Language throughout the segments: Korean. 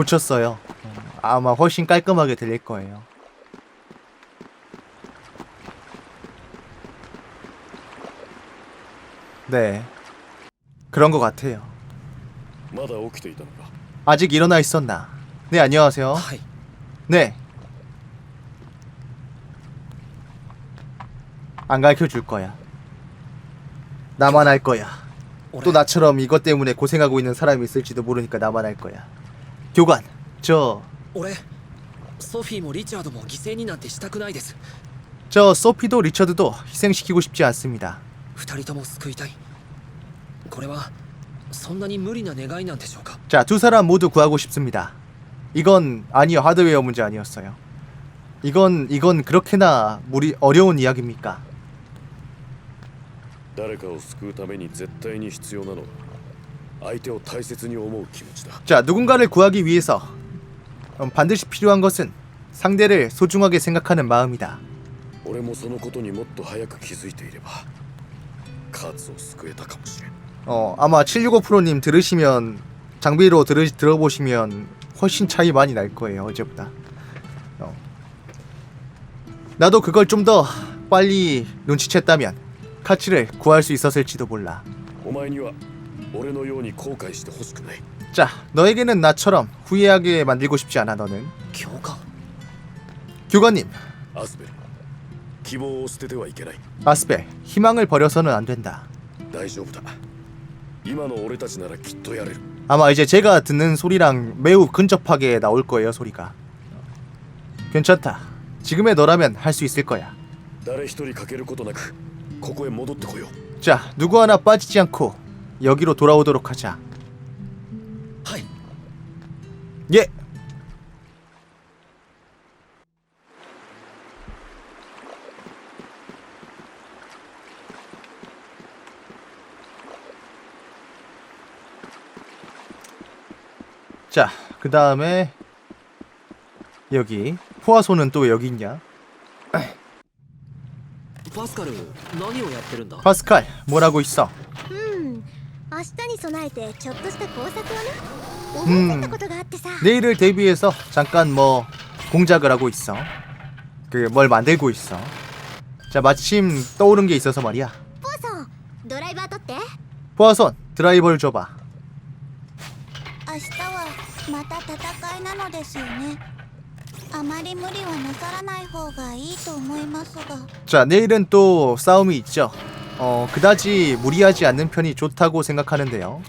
고쳤어요. 아마 훨씬 깔끔하게 들릴 거예요. 네. 그런 것 같아요. 아직 일어나 있었나? 네, 안녕하세요. 네. 안 가르쳐 줄 거야. 나만 할 거야. 또 나처럼 이것 때문에 고생하고 있는 사람이 있을지도 모르니까 나만 할 거야. 교관, 저, 俺ソフィーもリチャードも犠牲になんてしたくないです 저 소피도 리처드도 희생시키고 싶지 않습니다. 二人とも救いたいこれはそんなに無理な願いなんでしょうか 자, 두 사람 모두 구하고 싶습니다. 이건 아니요, 하드웨어 문제 아니었어요. 이건 이건 그렇게나 무리 어려운 이야기입니까? 誰かを救うために絶対に必要なのは 자, 누군가를 구하기 위해서 음, 반드시 필요한 것은 상대를 소중하게 생각하는 마음이다. 어, 아마 765프로님 들으시면 장비로 들으, 들어보시면 훨씬 차이 많이 날 거예요, 어제보다. 어. 나도 그걸 좀 더 빨리 눈치챘다면 카츠를 구할 수 있었을지도 몰라. お前には俺のように後悔してほしくない 자, 너에게는 나처럼 후회하게 만들고 싶지 않아, 너는. 教官 교관님, アスベル希望を捨ててはいけない 아스벨, 희망을 버려서는 안 된다. 大丈夫だ今の俺たちならきっとやれる 아마 이제 제가 듣는 소리랑 매우 근접하게 나올 거예요, 소리가. 괜찮다. 지금의 너라면 할 수 있을 거야. 誰一人欠けることなくここへ戻ってこよう 자, 누구 하나 빠지지 않고 여기로 돌아오도록 하자. 예. 자, 그 다음에 여기 포화소는 또 여기 있냐? 파스칼, 뭐라고 있어? うん明日に備えてちょっとした工作をね思いついたことがあってさ、 내일을 대비해서 잠깐 뭐 공작을 하고 있어. 그 뭘 만들고 있어. 자, 마침 떠오른 게 있어서 말이야. ポーソンドライバー取って 포화손 드라이버를 줘봐. 明日はまた戦いなのですよねあまり無理はなさらない方がいいと思いますが 자, 내일은 또 싸움이 있죠. 어, 그다지 무리하지 않는 편이 좋다고 생각하는데요.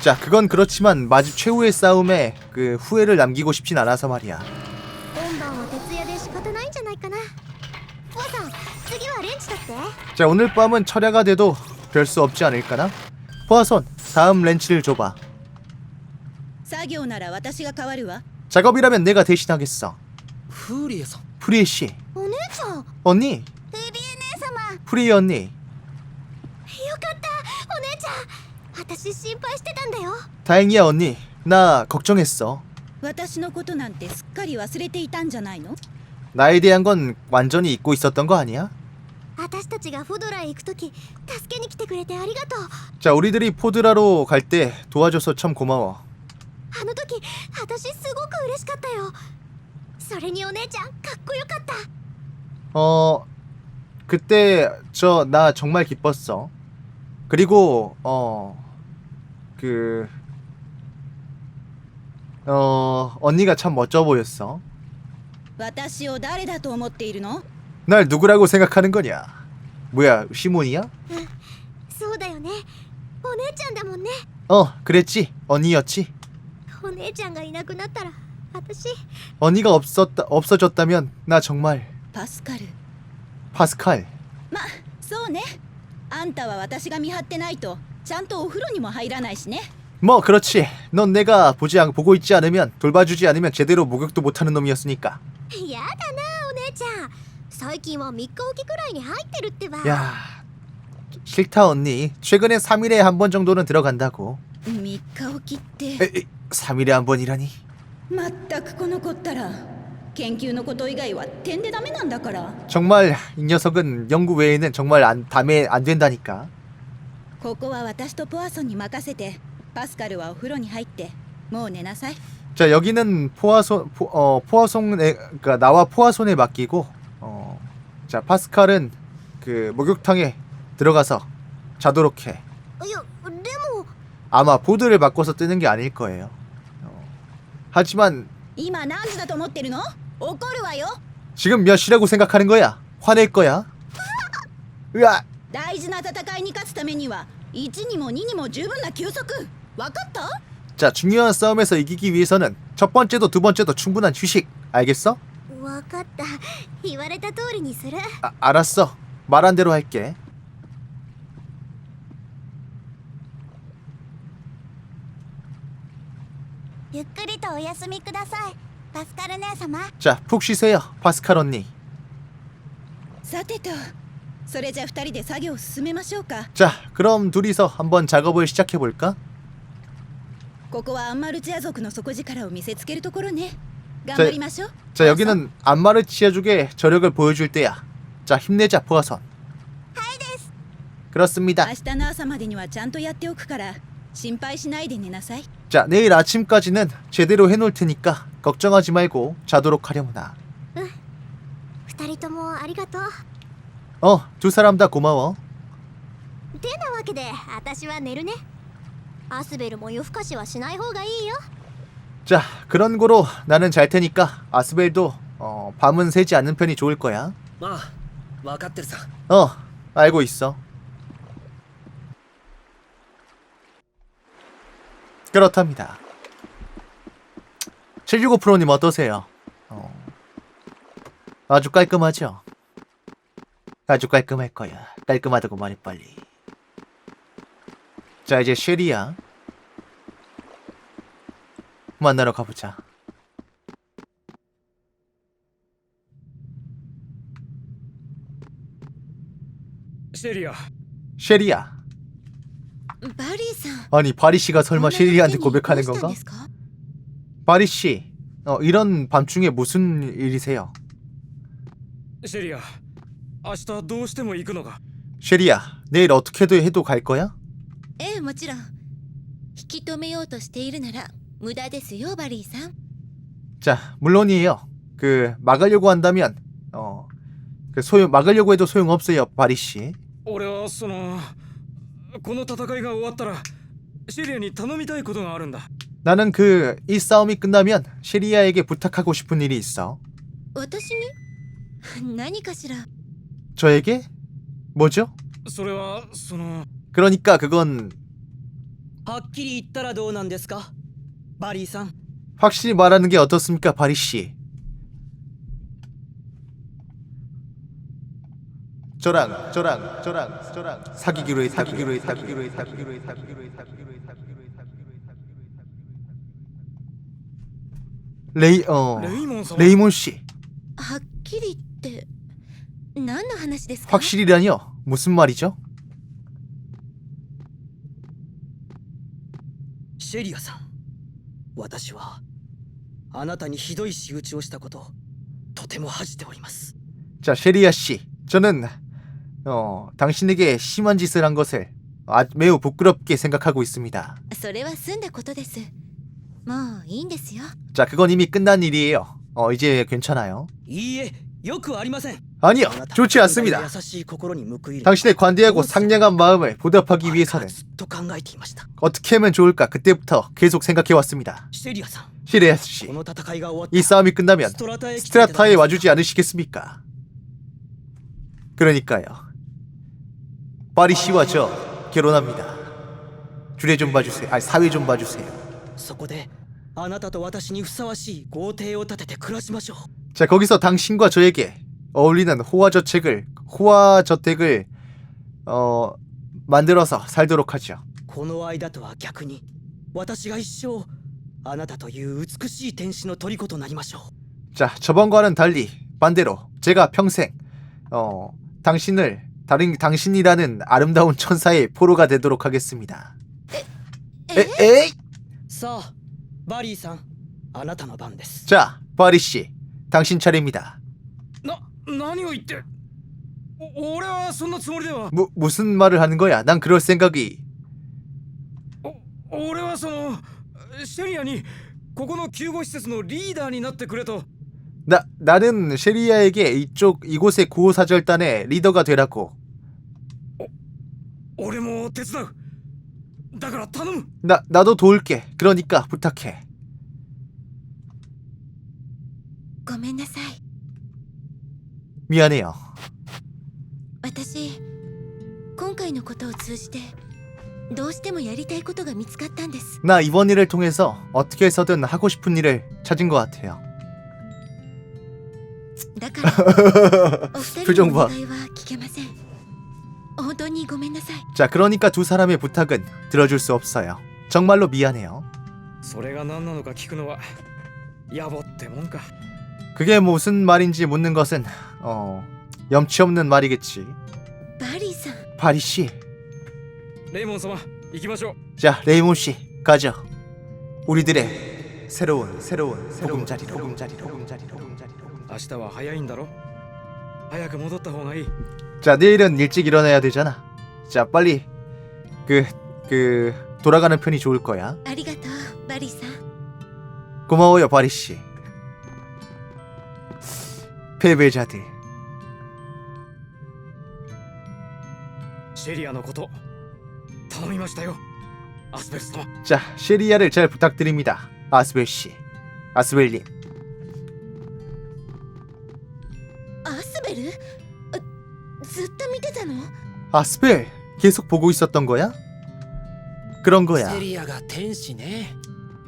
자, 그건 그렇지만 마지 최후의 싸움에 그 후회를 남기고 싶진 않아서 말이야. 자, 오늘 밤은 철야가 돼도 별 수 없지 않을까나? 포화선, 다음 렌치를 줘봐. 작업이라면 내가 대신하겠어. 후리에서 프리에 씨, お姉ちゃん 언니, エリエ姉様よ 프리에 언니. かったお姉ちゃん私心配してたんだよ 다행이야 언니. 나 걱정했어. 私のことなんてすっかり忘れていたんじゃないの 나에 대한 건 완전히 잊고 있었던 거 아니야? 私たちがフォドラへ行く時助けに来てくれてありがとう 자, 우리들이 포드라로 갈 때 도와줘서 참 고마워. あの時私すごく嬉しかったよ それにお姉ちゃんかっこよかった 어, 그때 저 나 정말 기뻤어. 그리고 어, 그, 어, 언니가 참 멋져 보였어. 私を誰だと思っているの 날 누구라고 생각하는 거냐? 뭐야, 시몬이야? そうだよねお姉ちゃんだもんね 어, 그랬지. 언니였지. お姉ちゃんがいなくなったら 私 언니가 없었다 없어졌다면 나 정말 パスカル 파스칼. まそうねあんたは私が見張ってないとちゃんとお風呂にも入らないしね 뭐 그렇지. 넌 내가 보지 않 보고 있지 않으면 돌봐주지 않으면 제대로 목욕도 못하는 놈이었으니까. やだなお姉ちゃん最近は3日おきくらいに入ってるってば 야 싫다 언니. 최근에 3일에 한 번 정도는 들어간다고. 3日おきって 에, 에, 3일에 한 번이라니. まったくこの子ったら研究のこと以外は点でダメなんだから 정말 이 녀석은 연구 외에는 정말 안 담에 안 된다니까. ここは私とポアソンに任せてパスカルはお風呂に入ってもう寝なさい 자 여기는 포화손 포, 어, 포화손에 그러니까 나와 포화손에 맡기고 어, 자 파스칼은 그 목욕탕에 들어가서 자도록 해 いやでも 아마 보드를 바꿔서 뜨는 게 아닐 거예요 어, 하지만 今何時だと思ってるの怒るわよ 지금 몇 시라고 생각하는 거야 화낼 거야 으아 大事な戦いに勝つためには1にも2にも十分な休息分かった 자 중요한 싸움에서 이기기 위해서는 첫 번째도 두 번째도 충분한 휴식 알겠어? わかった言われた通りにする 아, 알았어 말한 대로 할게 お休みくださいパスカル姉様 자 푹 쉬세요 파스칼 언니 さてとそれじゃ2人で作業を進めましょうか 자 그럼 둘이서 한번 작업을 시작해 볼까? ここはアンマルチア族の底力を見せつけるところね頑張りましょう 자 여기는 안마르치아족의 저력을 보여줄 때야 자 힘내자 포화선 그렇습니다 明日の朝までにはちゃんとやっておくから 心配しないで寝なさい 자 내일 아침까지는 제대로 해놓을 테니까 걱정하지 말고 자도록 하려무나 二人ともありがとう 어 두 사람 다 고마워 てなわけで私は寝るねアスベルも夜更かしはしない方がいいよ 자 그런 거로 나는 잘 테니까 아스벨도 어, 밤은 새지 않는 편이 좋을 거야 ああ分かってるさ 어 알고 있어 그렇답니다. 765프로님 어떠세요? 어, 아주 깔끔하죠? 아주 깔끔할 거야. 깔끔하다고 말해 빨리. 자 이제 쉐리야 만나러 가보자. 쉐리야. 쉐리야. バリーさん 아니 바리 씨가 설마 쉐리한테 고백하는 どうしたん 건가? ですか 바리 씨, 어, 이런 밤중에 무슨 일이세요? シェリア明日どうしても行くのか 쉐리야, 내일 어떻게도 해도 갈 거야? ええもちろん引き止めようとしているなら無駄ですよバリーさん 자, 물론이에요. 그 막으려고 한다면, 어, 그 소용 막으려고 해도 소용 없어요, 바리 씨. 俺はその この戦いが終わったらシェリアに頼みたいことがあるんだ 나는 그 이 싸움이 끝나면 쉐리아에게 부탁하고 싶은 일이 있어. 私に何かしら 저에게? 뭐죠? それはその 그러니까 그건 はっきり言ったらどうなんですかバリーさん 확실히 말하는 게 어떻습니까, 바리 씨? 저랑 저랑 저랑 저랑. 사귀기로 해 사귀기로 해 사귀기로 해 사귀기로 해 사귀기로 해 사귀기로 해 사귀기로 해 레이 어. 레이몬 사 레이몬 씨はっきり言って何の話ですか 확실이라니요? 무슨 말이죠? シェリアさん私はあなたにひどい仕打ちをしたこととても恥じております자 셰리아 씨. 저는 어 당신에게 심한 짓을 한 것을 아, 매우 부끄럽게 생각하고 있습니다. それは済んだことですもういいんですよ 자 그건 이미 끝난 일이에요. 어 이제 괜찮아요. いいえよくありません 아니요 あなた 좋지 の 않습니다. 優しい心に報いる 당신의 관대하고 상냥한 마음을 보답하기 前から 위해서는 ずっと考えていました 어떻게 하면 좋을까 그때부터 계속 생각해 왔습니다. シェリアさん 시레아 씨, この戦いが終わっ 이 た 싸움이 끝나면 ストラタへ来ていただけ 스트라타에 ますか 와주지 않으시겠습니까? 그러니까요. 바리 씨와 저 결혼합니다. 주례 좀 봐주세요. 아니 사회 좀 봐주세요. そこであなたと私にふさわしい豪邸を建てて暮らしましょう 자 거기서 당신과 저에게 어울리는 호화 저택을 호화 저택을 어 만들어서 살도록 하죠. この間とは逆に私が一生あなたという美しい天使の虜となりましょう 자 저번과는 달리 반대로 제가 평생 어 당신을 다른 당신이라는 아름다운 천사의 포로가 되도록 하겠습니다. 에, 에이! さあバリーさんあなたの番です 자 바리 씨, 당신 차례입니다. な何を言って お俺はそんなつもりでは 무, 무슨 말을 하는 거야? 난 그럴 생각이 俺はそのシェリアにここの救護施設のリーダーになってくれと 나 나는 셰리아에게 이쪽 이곳의 구호사절단의 리더가 되라고 俺も手伝うだから頼む 나 나도 도울게 그러니까 부탁해 ごめんなさい 미안해요 私今回のことを通じてどうしてもやりたいことが見つかったんです 나 이번 일을 통해서 어떻게 해서든 하고 싶은 일을 찾은 것 같아요 だからお二人 표정 のお 봐 願いは聞けません本当にごめんなさい 자 그러니까 두 사람의 부탁은 들어줄 수 없어요 정말로 미안해요 それが何なのか聞くのは野暮ってもんか 그게 무슨 말인지 묻는 것은 어 염치 없는 말이겠지 バリーさん 바리 씨 レイモン様行きましょう 자, 레이몬 씨, 가죠. 우리들의 새로운 새로운 보금자리로 보금자리로 보금자리로 보금자리로. 明日は早いんだろ早く戻った方がいい 자, 내일은 일찍 일어나야 되잖아. 자, 빨리 그 그 돌아가는 편이 좋을 거야. ありがとうバリーさん 고마워요, 바리 씨. 패배자들. シェリアのこと頼みましたよアスベルス様 자, 셰리아를 잘 부탁드립니다. 아스벨 씨. 아스벨님. 아스벨 계속 보고 있었던 거야? 그런 거야. セリアが天使ね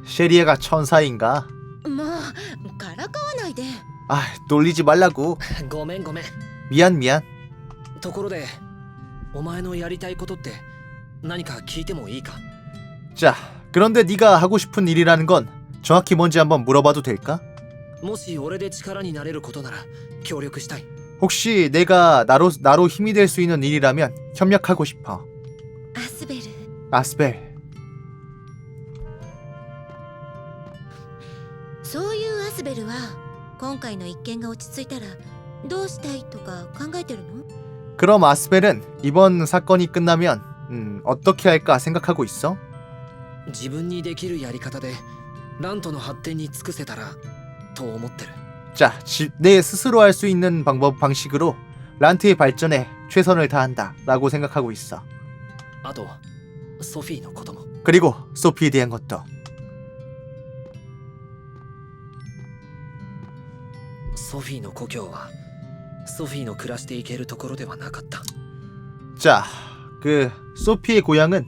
셰리아가 천사인가? もうからかわないで 아, 놀리지 말라고. ごめんごめん 미안 미안. ところでお前のやりたいことって何か聞いてもいいか 자, 그런데 네가 하고 싶은 일이라는 건 정확히 뭔지 한번 물어봐도 될까? もし俺で力になれることなら協力したい 혹시 내가 나로 나로 힘이 될 수 있는 일이라면 협력하고 싶어. アスベル 아스벨. そういうアスベルは今回の一件が落ち着いたらどうしたいとか考えてるの 그럼 아스벨은 이번 사건이 끝나면 음, 어떻게 할까 생각하고 있어? 自分にできるやり方でラントの発展に尽くせたらと思ってる 자, 집 내 스스로 할 수 있는 방법 방식으로 란트의 발전에 최선을 다한다라고 생각하고 있어. 아도 소피의 고도모. 그리고 소피에 대한 것도. 소피의 고교와 소피의 暮らしていけるところではなかった. 자, 그 소피의 고향은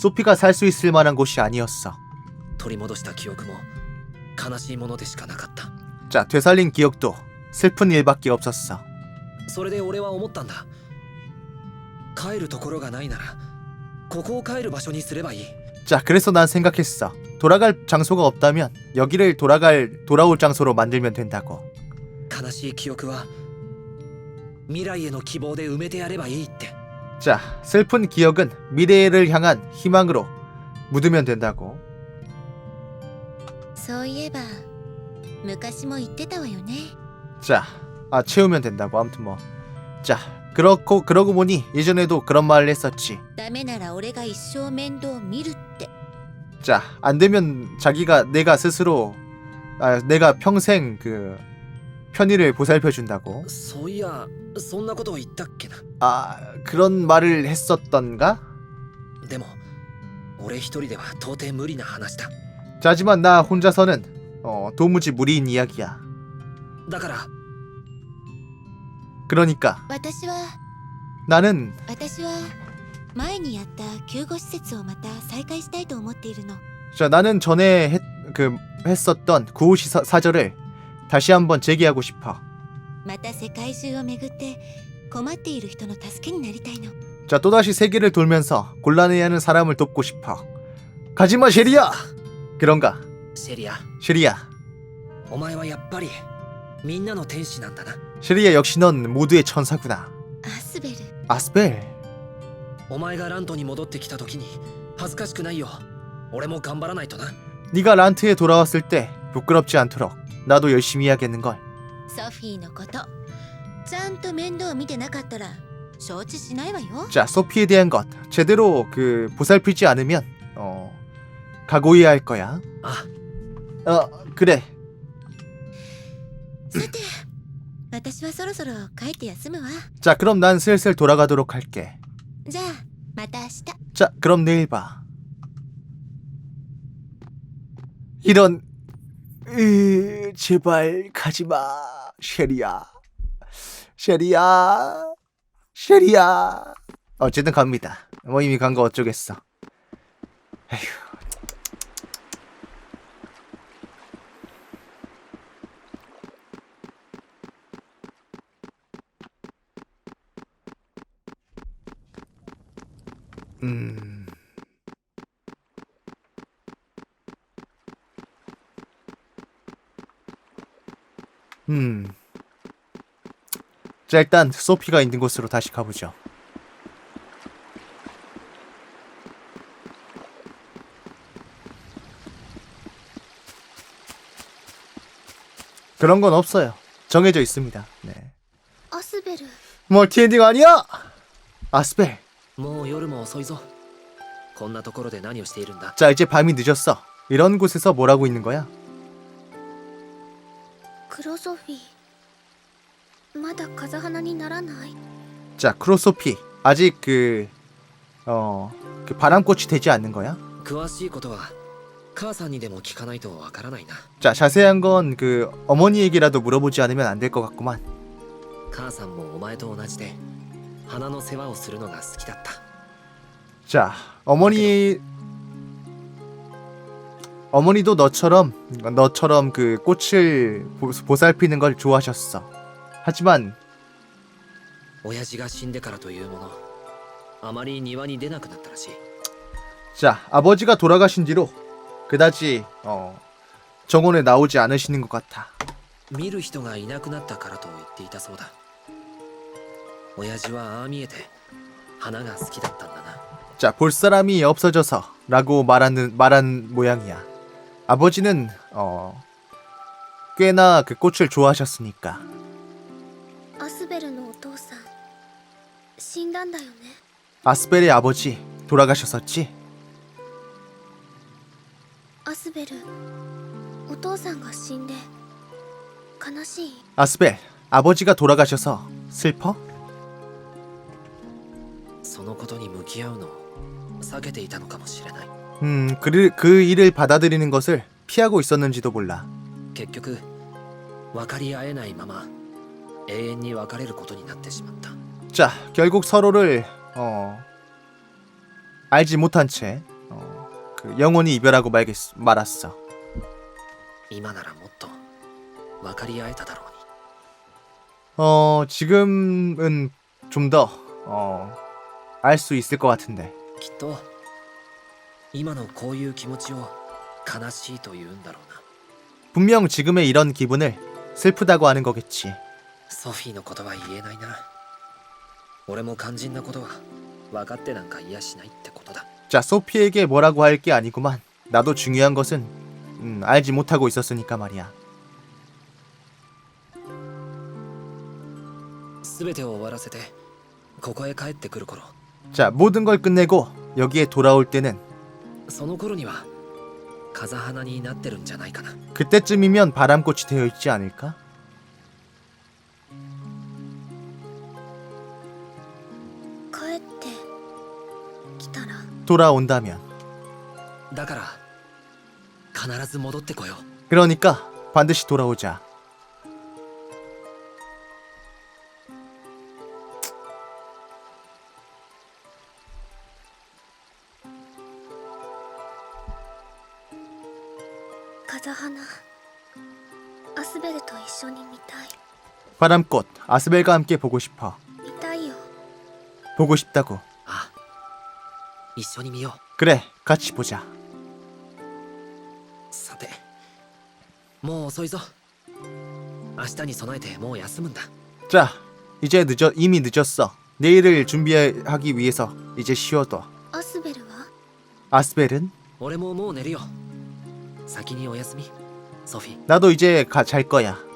소피가 살 수 있을 만한 곳이 아니었어. 取り戻した記憶も悲しいものでしかなかった。 자, 되살린 기억도 슬픈 일밖에 없었어. それで俺は思ったんだ帰るところがないならここを帰る場所にすればいい 자, 그래서 난 생각했어. 돌아갈 장소가 없다면 여기를 돌아갈 돌아올 장소로 만들면 된다고. 悲しい記憶は未来への希望で埋めてやればいいって 자, 슬픈 기억은 미래를 향한 희망으로 묻으면 된다고. そういえば 昔も言ってたわよね 자, 아 채우면 된다고. 아무튼 뭐. 자, 그렇고 그러고 보니 예전에도 그런 말을 했었지. ダメなら俺が一生面倒見るって 자, 안 되면 자기가 내가 스스로 아, 내가 평생 그 편의를 보살펴 준다고. そういやそんなことを言ったっけな 아, 그런 말을 했었던가? でも俺一人では到底無理な話だ 자, 하지만 나 혼자서는 어, 도무지 무리인 이야기야. だから 그러니까 私は 나는 私は前にやった救護施設をまた再開したいと思っているの 자, 나는 전에 했, 그 했었던 구호 시 사절을 다시 한번 재개하고 싶어. また世界中を巡って困っている人の助けになりたいの 자, 또다시 세계를 돌면서 곤란해하는 사람을 돕고 싶어. 가지마 셰리야. 그런가? シェリア 셰리야. お前はやっぱりみんなの天使なんだな 셰리야 역시 넌 모두의 천사구나. アスベル 아스벨. お前がラントに戻ってきた時に恥ずかしくないよ俺も頑張らないとな 네가 란트에 돌아왔을 때 부끄럽지 않도록 나도 열심히 해야겠는 걸. ソフィーのこと ちゃんと面倒見てなかったら承知しないわよ 자, 소피에 대한 것 제대로 그 보살피지 않으면 어 각오해야 할 거야. あ 어, 그래. さて私はそろそろ帰って休むわ 자, 그럼 난 슬슬 돌아가도록 할게. じゃあまた明日 자, 그럼 내일 봐. 이런 으, 제발 가지 마. 쉐리야. 쉐리야. 쉐리야. 어쨌든 갑니다. 뭐 이미 간 거 어쩌겠어. 에휴. 음. 음. 자, 일단 소피가 있는 곳으로 다시 가보죠. 그런 건 없어요. 정해져 있습니다. 네. 아스베르. 뭐, 멀티 엔딩 아니야? 아스벨. もう夜も遅いぞこんなところで何をしているんだ 자, 이제 밤이 늦었어. 이런 곳에서 뭘 하고 있는 거야? クロソフィーまだ風花にならない 자, 크로소피. 아직 그, 어, 그 바람꽃이 되지 않는 거야? 詳しいことは母さんにでも聞かないとわからないな 자, 자세한 건 그 어머니에게라도 물어보지 않으면 안 될 것 같구만. 母さんもお前と同じで 花の世話をするのが好きだった 자, 어머니 어머니도 너처럼 너처럼 그 꽃을 보, 보살피는 걸 좋아하셨어. 하지만 親父が死んでからというものあまり庭に出なくなったらしい 자, 아버지가 돌아가신 뒤로 그다지 어, 정원에 나오지 않으시는 것 같아. 見る人がいなくなったからと言っていたそうだ 親父はああ見えて花が好きだったんだな 자, 볼 사람이 없어져서라고 말하는 말한 모양이야. 아버지는 어 꽤나 그 꽃을 좋아하셨으니까. アスベルのお父さん死んだんだよね 아스벨의 아버지 돌아가셨었지? アスベルお父さんが死んで悲しい 아스벨 아버지가 돌아가셔서 슬퍼? そのことに向き合うのを避けていたのかもしれない 음, 그, 그 일을 받아들이는 것을 피하고 있었는지도 몰라. 結局分かり合えないまま永遠に別れることになってしまった 자, 결국 서로를 어 알지 못한 채 어, 그 영원히 이별하고 말겠, 말았어. 今ならもっと分かり合えただろうに 어, 지금은 좀 더 어, 알 수 있을 것 같은데. きっと今のこういう気持ちを悲しいと言うんだろうな 분명 지금의 이런 기분을 슬프다고 하는 거겠지. ソフィーのことは言えないな俺も肝心なことは分かってなんか癒しないってことだ 자, 소피에게 뭐라고 할 게 아니구만. 나도 중요한 것은 음, 알지 못하고 있었으니까 말이야. 全てを終わらせてここへ帰ってくる頃 자, 모든 걸 끝내고 여기에 돌아올 때는 그때쯤이면 바람꽃이 되어 있지 않을까? 돌아온다면. 그러니까 반드시 돌아오자. 바람꽃 아스벨과 함께 보고 싶어. 見たいよ 보고 싶다고. あ一緒に見よ 그래, 같이 보자. うさてもう遅いぞ明日に備えてもう休むんだ 자, 이제 늦어 이미 늦었어. 내일을 준비하기 위해서 이제 쉬어둬. アスベルは 아스벨은 俺ももう寝るよ先におやすみソフィー 나도 이제 가, 잘 거야.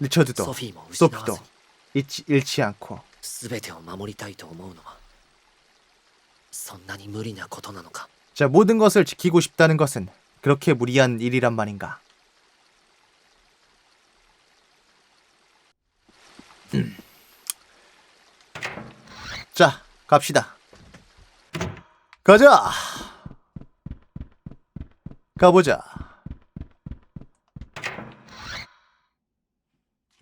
리처드도 ソフィーも失わず 소피도 に 잃지, 잃지 않고 全てを守りたいと思うのはそんなに無理なことなのか 자 모든 것을 지키고 싶다는 것은 그렇게 무리한 일이란 말인가? 음. 자 갑시다. 가자. 가보자.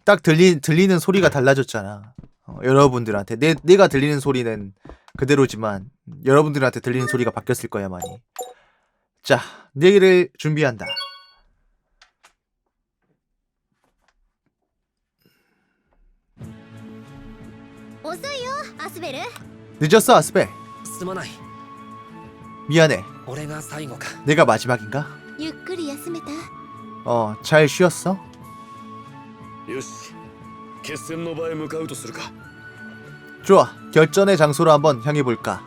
딱 들리, 들리는 소리가 달라졌잖아. 어, 여러분들한테 내, 내가 들리는 소리는 그대로지만 여러분들한테 들리는 소리가 바뀌었을 거야 많이. 자, 내일을 준비한다. 늦었어, 아스벨. すまない 미안해. 俺が最後か 내가 마지막인가? ゆっくり休めた 어, 잘 쉬었어? よし決戦の場へ向かうとするか 좋아. 결전의 장소로 한번 향해 볼까?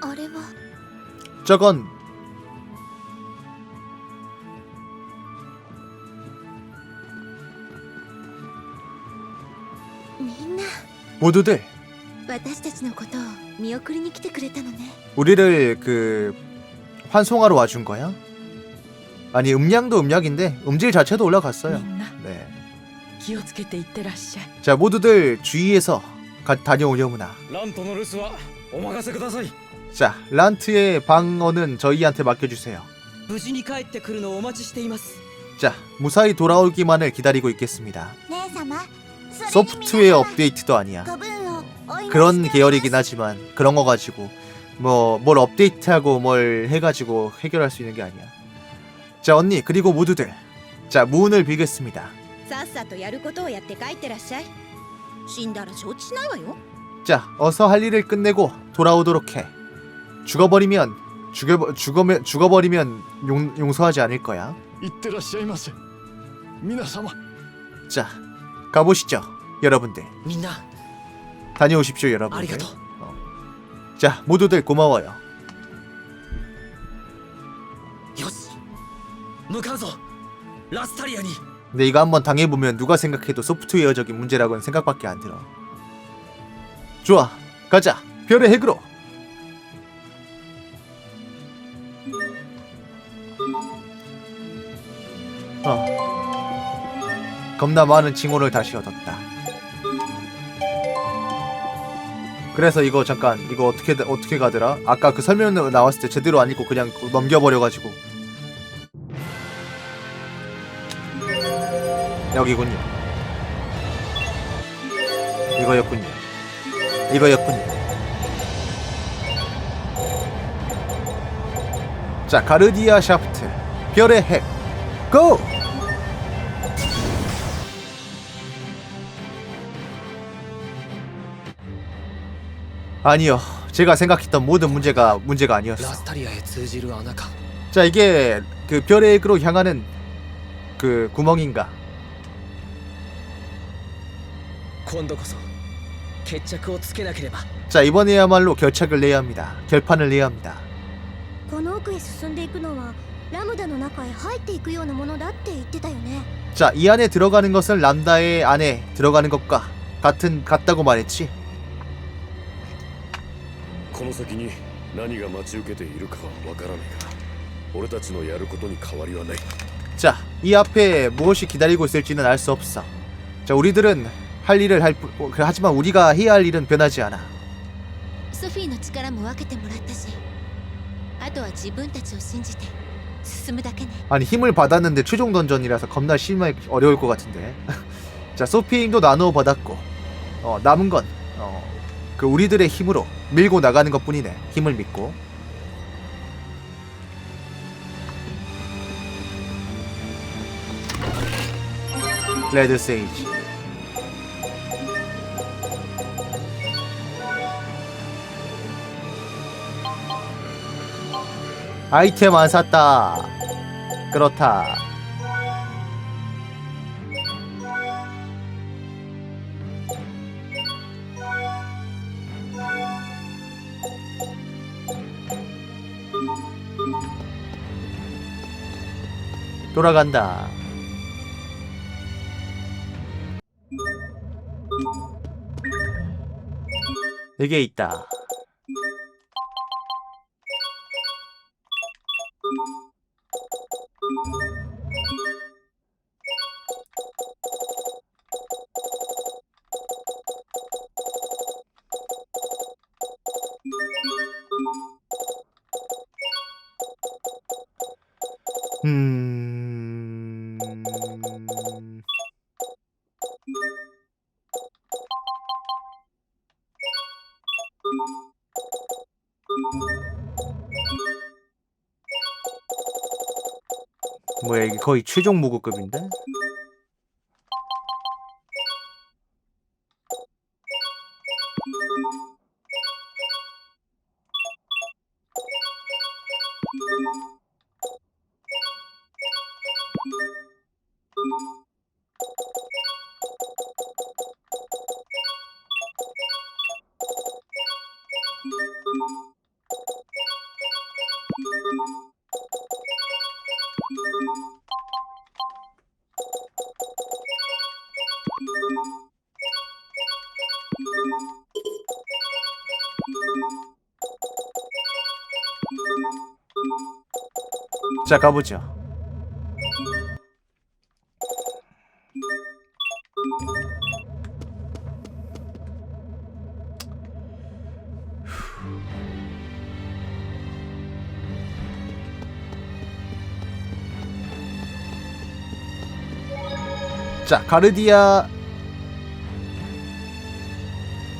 あれは 저건 みんな 모두들 私たちのことを見送りに来てくれたのね 우리를 그 환송하러 와준 거야? 아니 음량도 음량인데 음질 자체도 올라갔어요. 네. 자 모두들 주의해서 가, 다녀오려무나. 자 란트의 방어는 저희한테 맡겨주세요. 자 무사히 돌아오기만을 기다리고 있겠습니다. 소프트웨어 업데이트도 아니야. 그런 계열이긴 하지만 그런 거 가지고 뭐 뭘 업데이트하고 뭘 해가지고 해결할 수 있는 게 아니야. 자 언니 그리고 모두들 자 무운을 빌겠습니다. さっさとやることをやって帰ってらっしゃい死んだら承知しないわよ 자 어서 할 일을 끝내고 돌아오도록 해. 죽어버리면 죽여 죽어면 죽어버리면 용, 용서하지 않을 거야. いってらっしゃいませ皆様 자 가보시죠 여러분들 みんな 다녀오십시오 あり 여러분들. がとう 자, 모두들 고마워요. 근데 이거 한번 당해보면 누가 생각해도 소프트웨어적인 문제라고는 생각밖에 안 들어. 좋아, 가자. 별의 핵으로. 어. 겁나 많은 징후를 다시 얻었다. 그래서 이거 잠깐 이거 어떻게 어떻게 가더라? 아까 그 설명 나왔을 때 제대로 안 읽고 그냥 넘겨버려가지고 여기군요. 이거였군요. 이거였군요. 자, 가르디아 샤프트. 별의 핵. 고! 아니요. 제가 생각했던 모든 문제가 문제가 ラ 아니었어. スタリアへ通じる穴か 자, 이게 그 별의 핵으로 향하는 그 구멍인가? 今度こそ決着をつけなければ 자, 이번에야말로 결착을 내야 합니다. 결판을 내야 합니다. この奥へ進んでいくのはラムダの中へ入っていくようなものだって言ってたよね 자, 이 안에 들어가는 것은 람다의 안에 들어가는 것과 같은 같다고 말했지. この先に何が待ち受けているかはわからないが俺たちのやることに変わりはない 자, 이 앞에 무엇이 기다리고 있을지는 알 수 없어. 자, 우리들은 할 일을 할 뿐- 그, 하지만 우리가 해야 할 일은 변하지 않아. ソフィーの力も分けてもらったしあとは自分たちを信じて進むだけね 아니 힘을 받았는데 최종 던전이라서 겁나 심하게 어려울 것 같은데. 자, 소피 힘도 나누어 받았고, 어, 남은 건 어, 그 우리들의 힘으로 밀고 나가는 것 뿐이네. 힘을 믿고. 레드 세이지. 아이템 안 샀다. 그렇다. 돌아간다. 여기에 있다. 거의 최종 모급급인데? 자 가보죠. 자 가르디아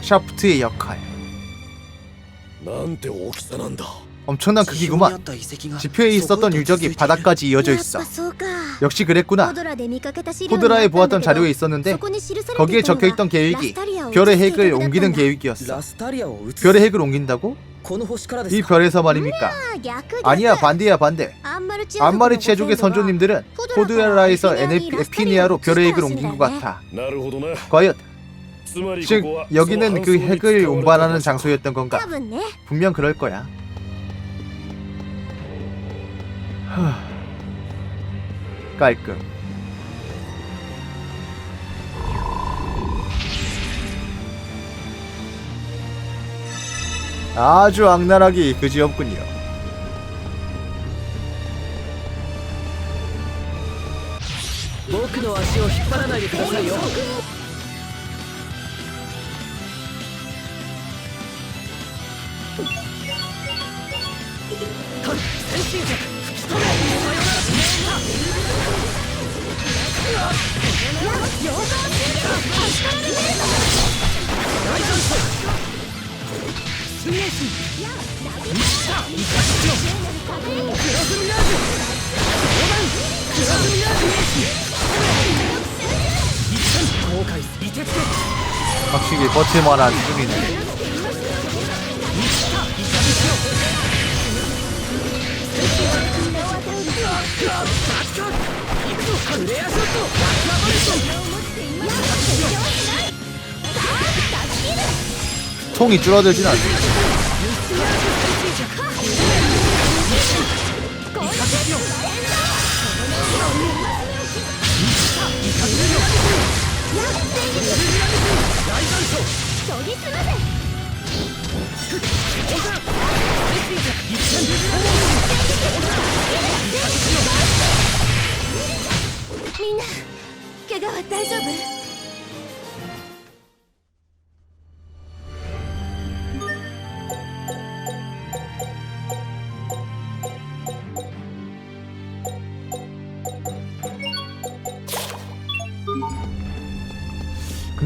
샤프트의 역할 なんて大きさなんだ 엄청난 크기구만. 지표에 있었던 유적이 바닥까지 이어져 있어. 역시 그랬구나. 호드라에 보았던 자료에 있었는데 거기에 적혀있던 계획이 별의 핵을 옮기는 계획이었어. 별의 핵을 옮긴다고? 이 별에서 말입니까? 아니야 반대야 반대. 안마르치아족의 선조님들은 호드라에서 에피니아로 별의 핵을 옮긴 것 같아. 과연 즉 여기는 그 핵을 운반하는 장소였던 건가? 분명 그럴 거야. 하... 깔끔. 아주 악랄하기 그지없군요 확실히 버틸만한 수준이네 レアショット 통이 줄어들진 않네 네.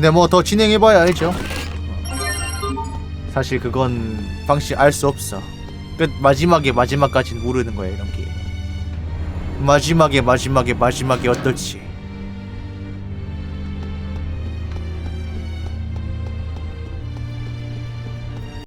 근데 뭐 더 진행해봐야 알죠. 사실 그건 방식 알 수 없어. 끝 마지막에 마지막까지 모르는 거야 이런 게. 마지막에 마지막에 마지막에 어떨지.